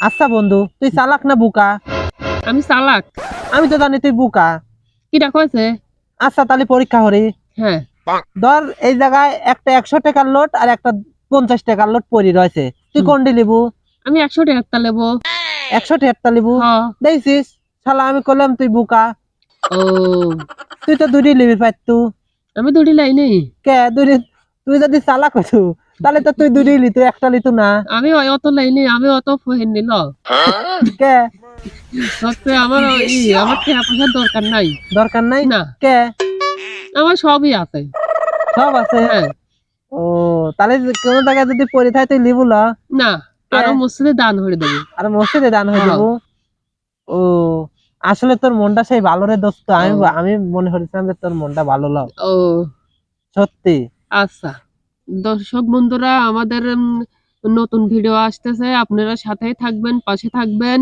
আচ্ছা বন্ধু তুই চালাক না বুকা? আমি চালাক। আমি তো জানি তুই বুকা। কিটা কয়েছে আচ্ছা তাহলে পরীক্ষা করি। হ্যাঁ। ধর এই জায়গায় একটা একশো টাকার লোট আর একটা পঞ্চাশ টাকার লোট পরি রয়েছে। তুই। কোনটি লিবু? আমি একশো টাকা লেবো। একশো টাকারটা লিবু? দেখছিস শালা আমি করলাম তুই বুকা। ও। তুই তো দুটি লিবি পাইতু। আমি দুটি লাইনি। কে? দুটি তুই যদি চালাক হইতু তাহলে তো তুই দুটি লিতু একটা লিতু না। আমি অত লাইনি আমি অত ফহেন নিল কে? সত্যি আমার ই আমার টাকা পয়সার দরকার নাই। দরকার নাই? না। কে? আমার সবই আছে। সব আছে? হ্যাঁ। ও তাহলে কোনো জায়গায় যদি পরি থাকে তুই লিবু লা না আরও মসজিদে দান হয়ে দেবো। আর মসজিদে দান হয়ে হ্যাঁ। যাব ও আসলে তোর মনটা সেই ভালো রে দোস্ত। আমি আমি মনে করেছিলাম যে তোর মনটা ভালো লাও। ও। সত্যি? আচ্ছা। দর্শক বন্ধুরা আমাদের নতুন ভিডিও আসতেছে। আপনারা সাথেই থাকবেন পাশে থাকবেন।